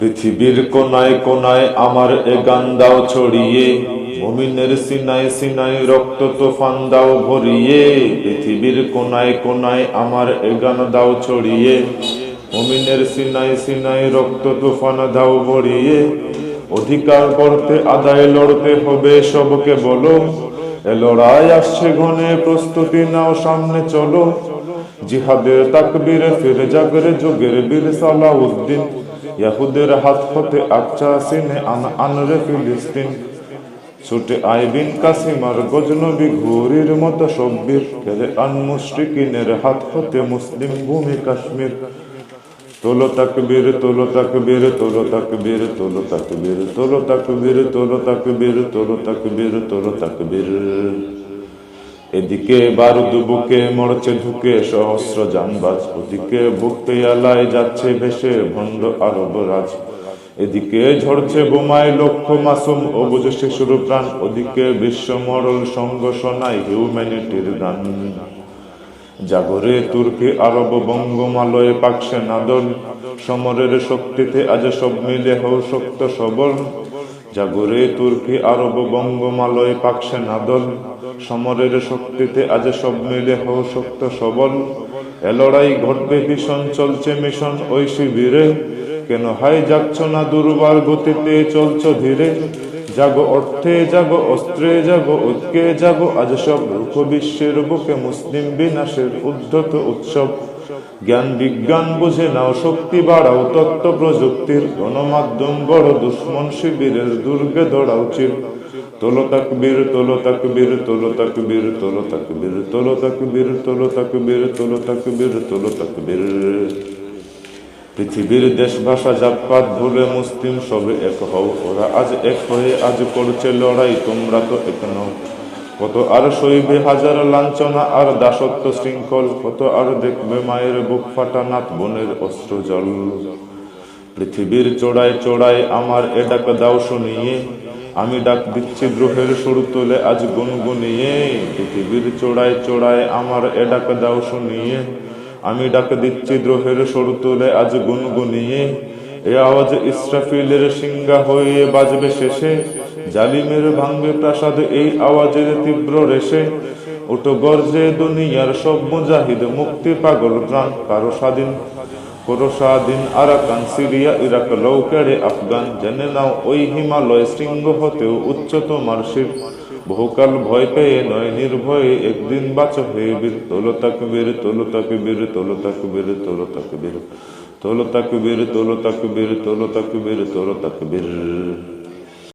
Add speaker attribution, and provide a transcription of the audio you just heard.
Speaker 1: পৃথিবীর কোনায় কোনায় আমার এ গান দাও ছড়িয়ে, মুমিনের সিনায় সিনায় রক্ত তোফান দাও ভরিয়ে, পৃথিবীর কোনায় কোনায় আমার এ গান দাও ছড়িয়ে, মুমিনের সিনায় সিনায় রক্ত তুফান দাও ভরিয়ে, অধিকার করতে, আদায় লড়তে হবে সবকে বলো, এ লড়াই আসছে ঘনে, প্রস্তুতি নাও সামনে চলো, জিহাদের তাকবীর ফিরে জাগরে যুগের বীর সালাউদ্দিন। ইয়াহুদের হাত হতে আচ্ছা সিনে আন আনরে ফিলিস্তিন। ছুটে আইবিন কাসিমার গজনবী ঘুরির মতো সব্বির খেলে আন মুশরিকিনের হাত হতে মুসলিম ভূমি কাশ্মীর। তোলো তাকবীর তোলো তাকবীর তোলো তাকবীর তোলো তাকবীর তোলো তাকবীর তোলো তাকবীর তোলো তাকবীর তোলো তাকবীর। এদিকে বারুদ বুকে মরছে ঢুকে সহস্র যানবাজ। ওদিকে বুক পেয়ালায় যাচ্ছে ভেসে ভণ্ড আরব রাজ। এদিকে ঝরছে বোমায় লক্ষ মাসুম অবুজ শিশুর প্রাণ। ওদিকে বিশ্ব মরল সঙ্গ শোনায় হিউম্যানিটির গান জাগরে তুর্কি আরব বঙ্গমালয়ে পাকছে নাদল সমরের শক্তিতে আজ সব মিলে হও শক্ত সবল। জাগরে তুর্কি আরব বঙ্গমালয় পাকসে নাদল সমরের শক্তিতে আজ সব মিলে হও শক্ত সবল এ লড়াই ঘটবে ভীষণ, চলছে মিশন ওই শিবিরে। কেন হাই যাচ্ছ না দুর্বার গতিতে, চলছ ধীরে। জাগো অর্থে জাগো, অস্ত্রে জাগো ঐক্যে জাগো, আজ সব রূপ বিশ্বের বুকে মুসলিম বিনাশের উদ্ধত উৎসব। জ্ঞান বিজ্ঞান বুঝে নাও, শক্তি বাড়াও, তত্ত্ব প্রযুক্তির গণমাধ্যম বড় দুশ্মন শিবিরের দুর্গে দৌড়াও চির। তোলো তাকবীর তোলো তাকবীর তোলো তাকবীর তোলো তাকবীর তোলো তাকবীর তোলো তাকবীর তোলো তাকবীর তোলো তাকবীর। পৃথিবীর দেশ ভাষা জাতপাত ভুলে মুসলিম সবে এক হও। ওরা আজ এক হয়ে আজ করছে লড়াই, তোমরা তো এক নও। কত আর সইবে হাজার লাঞ্ছনা, আর দাসত্ব শৃঙ্খল, কত আর দেখবে মায়ের বুক ফাটা নাত বোনের অস্ত্র জল। পৃথিবীর চোড়ায় চোড়ায় আমার এ ডাক দাও শুনিয়ে, আমি ডাক দিচ্ছি দ্রোহের সুর তুলে আজ গুনগুনিয়ে। পৃথিবীর চোড়ায় চোড়ায় আমার এ ডাক দাও শুনিয়ে আমি ডাক দিচ্ছি দ্রোহের সরু তুলে আজ গুনগুনিয়ে। এ আওয়াজ ইসরাফিলের সিংহা হয়ে বাজবে শেষে। জালিমের ভাঙবে প্রাসাদ, এই আওয়াজের তীব্র রেশে। উঠো গর্জে দুনিয়ার সব মুজাহিদ, মুক্তি পাগল প্রাণ। কারও স্বাধীন, করো স্বাধীন আরাকান, সিরিয়া, ইরাক লৌকেড়ে আফগান। জেনে নাও, ওই হিমালয় শৃঙ্গ হতেও উচ্চ তোমার শিব বহুকাল ভয় পেয়ে নয়, নির্ভয়ে একদিন বাঁচো হয়ে বীর। তোলো তোল তোলো তাকবীর তোলো তাকবীর, তোলো তোল তোলো তাকবীর তোলো তাকবীর, তোলো তোল তোলো তাকবীর।